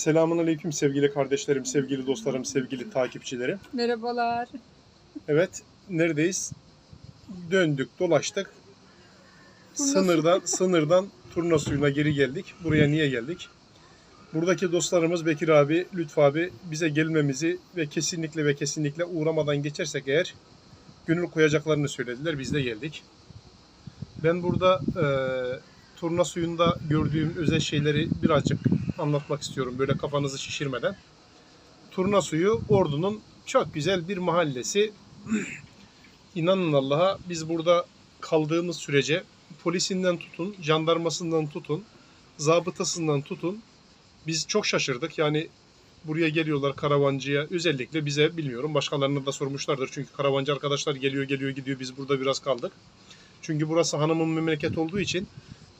Selamun Aleyküm sevgili kardeşlerim, sevgili dostlarım, sevgili takipçilerim. Merhabalar. Evet, neredeyiz? Döndük, dolaştık. Turna Sınırdan, sınırdan turna suyuna geri geldik. Buraya niye geldik? Buradaki dostlarımız Bekir abi, Lütfü abi bize gelmemizi ve kesinlikle ve kesinlikle uğramadan geçersek eğer gönül koyacaklarını söylediler. Biz de geldik. Ben burada e, turna suyunda gördüğüm özel şeyleri birazcık anlatmak istiyorum böyle kafanızı şişirmeden. Turna suyu Ordu'nun çok güzel bir mahallesi. İnanın Allah'a biz burada kaldığımız sürece polisinden tutun, jandarmasından tutun, zabıtasından tutun. Biz çok şaşırdık. Yani buraya geliyorlar karavancıya. Özellikle bize bilmiyorum başkalarına da sormuşlardır. Çünkü karavancı arkadaşlar geliyor geliyor gidiyor. Biz burada biraz kaldık. Çünkü burası hanımın memleket olduğu için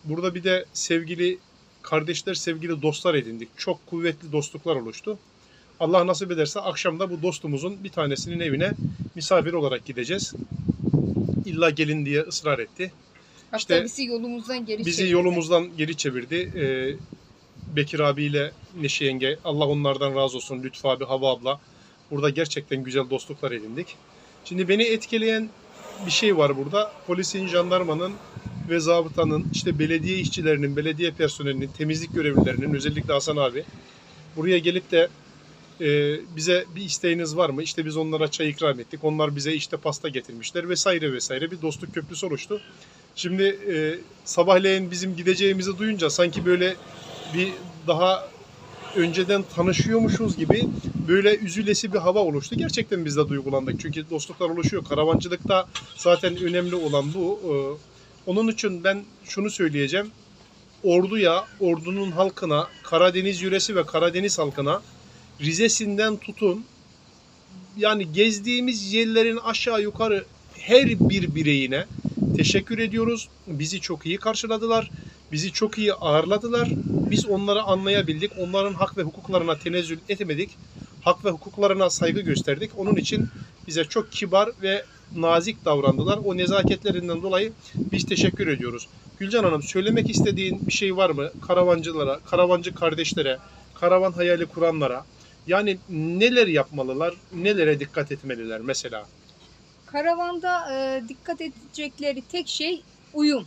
burada bir de sevgili kardeşler, sevgili dostlar edindik. Çok kuvvetli dostluklar oluştu. Allah nasip ederse akşam da bu dostumuzun bir tanesinin evine misafir olarak gideceğiz. İlla gelin diye ısrar etti. Hatta İşte bizi yolumuzdan geri Bizi çevirdi. yolumuzdan geri çevirdi. Ee, Bekir abiyle Neşe yenge, Allah onlardan razı olsun. Lütfü abi, Hava abla. Burada gerçekten güzel dostluklar edindik. Şimdi beni etkileyen bir şey var burada. Polisin, jandarmanın ve zabıtanın, işte belediye işçilerinin, belediye personelinin, temizlik görevlilerinin, özellikle Hasan abi buraya gelip de e, bize bir isteğiniz var mı? İşte biz onlara çay ikram ettik. Onlar bize işte pasta getirmişler vesaire vesaire bir dostluk köprüsü oluştu. Şimdi e, sabahleyin bizim gideceğimizi duyunca sanki böyle bir daha önceden tanışıyormuşuz gibi böyle üzülesi bir hava oluştu. Gerçekten biz de duygulandık. Çünkü dostluklar oluşuyor. Karavancılıkta zaten önemli olan bu. Ee, Onun için ben şunu söyleyeceğim. Orduya, ordunun halkına, Karadeniz yöresi ve Karadeniz halkına Rize'sinden tutun yani gezdiğimiz yerlerin aşağı yukarı her bir bireyine teşekkür ediyoruz. Bizi çok iyi karşıladılar. Bizi çok iyi ağırladılar. Biz onları anlayabildik. Onların hak ve hukuklarına tenezzül etemedik. Hak ve hukuklarına saygı gösterdik. Onun için bize çok kibar ve nazik davrandılar. O nezaketlerinden dolayı biz teşekkür ediyoruz. Gülcan Hanım söylemek istediğin bir şey var mı? Karavancılara, karavancı kardeşlere, karavan hayali kuranlara. Yani neler yapmalılar, nelere dikkat etmeliler mesela? Karavanda e, dikkat edecekleri tek şey uyum.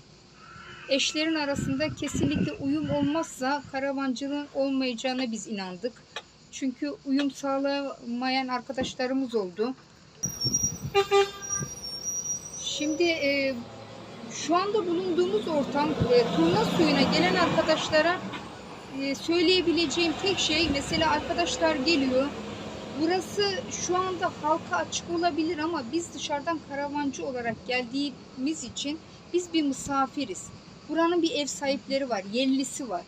Eşlerin arasında kesinlikle uyum olmazsa karavancılığın olmayacağına biz inandık. Çünkü uyum sağlamayan arkadaşlarımız oldu. Şimdi e, şu anda bulunduğumuz ortam e, turna suyuna gelen arkadaşlara e, söyleyebileceğim tek şey mesela arkadaşlar geliyor. Burası şu anda halka açık olabilir ama biz dışarıdan karavancı olarak geldiğimiz için biz bir misafiriz. Buranın bir ev sahipleri var, yerlisi var.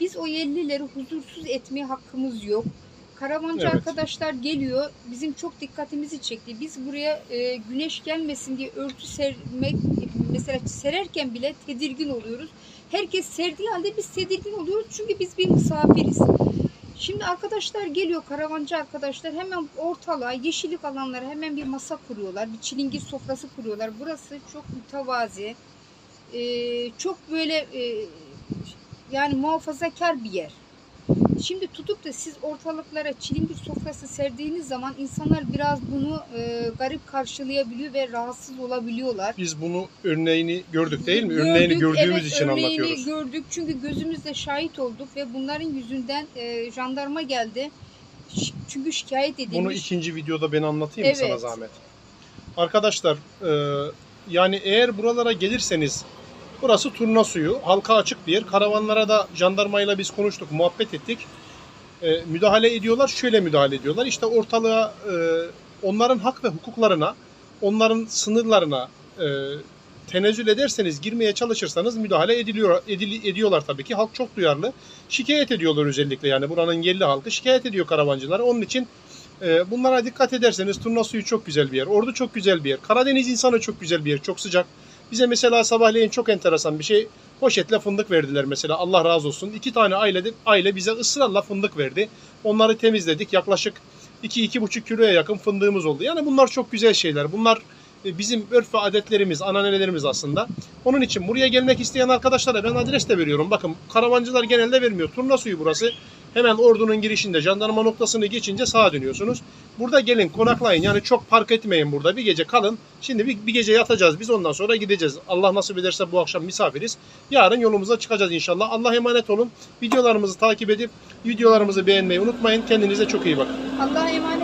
Biz o yerlileri huzursuz etmeye hakkımız yok. Karavancı Evet. arkadaşlar geliyor, bizim çok dikkatimizi çekti. Biz buraya e, güneş gelmesin diye örtü sermek, mesela sererken bile tedirgin oluyoruz. Herkes serdiği halde biz tedirgin oluyoruz çünkü biz bir misafiriz. Şimdi arkadaşlar geliyor karavancı arkadaşlar hemen ortalığa yeşillik alanlara hemen bir masa kuruyorlar. Bir çilingir sofrası kuruyorlar. Burası çok mütevazi. Ee, çok böyle e, yani muhafazakar bir yer. Şimdi tutup da siz ortalıklara çilingir sofrası serdiğiniz zaman insanlar biraz bunu e, garip karşılayabiliyor ve rahatsız olabiliyorlar. Biz bunu örneğini gördük değil mi? örneğini Gördük, gördüğümüz evet, için örneğini anlatıyoruz. gördük çünkü gözümüzle şahit olduk ve bunların yüzünden e, jandarma geldi. Ş- Çünkü şikayet edilmiş. Bunu ikinci videoda ben anlatayım mı sana Evet. zahmet? Arkadaşlar e, yani eğer buralara gelirseniz burası turna suyu. Halka açık bir yer. Karavanlara da jandarmayla biz konuştuk, muhabbet ettik. E, müdahale ediyorlar. Şöyle müdahale ediyorlar. İşte ortalığa e, onların hak ve hukuklarına, onların sınırlarına e, tenezzül ederseniz, girmeye çalışırsanız müdahale ediliyor, edili- ediyorlar tabii ki. Halk çok duyarlı. Şikayet ediyorlar özellikle yani buranın yerli halkı şikayet ediyor karavancıları. Onun için e, bunlara dikkat ederseniz turna suyu çok güzel bir yer. Ordu çok güzel bir yer. Karadeniz insanı çok güzel bir yer. Çok sıcak. Bize mesela sabahleyin çok enteresan bir şey. Poşetle fındık verdiler mesela. Allah razı olsun. İki tane aile, aile bize ısrarla fındık verdi. Onları temizledik. Yaklaşık 2-2,5 kiloya yakın fındığımız oldu. Yani bunlar çok güzel şeyler. Bunlar e, bizim örf ve adetlerimiz, ananelerimiz aslında. Onun için buraya gelmek isteyen arkadaşlara ben adres de veriyorum. Bakın karavancılar genelde vermiyor. Turna suyu burası. Hemen ordunun girişinde jandarma noktasını geçince sağa dönüyorsunuz. Burada gelin konaklayın. Yani çok park etmeyin burada. Bir gece kalın. Şimdi bir, bir gece yatacağız biz ondan sonra gideceğiz. Allah nasip ederse bu akşam misafiriz. Yarın yolumuza çıkacağız inşallah. Allah emanet olun. Videolarımızı takip edip videolarımızı beğenmeyi unutmayın. Kendinize çok iyi bakın. Allah'a emanet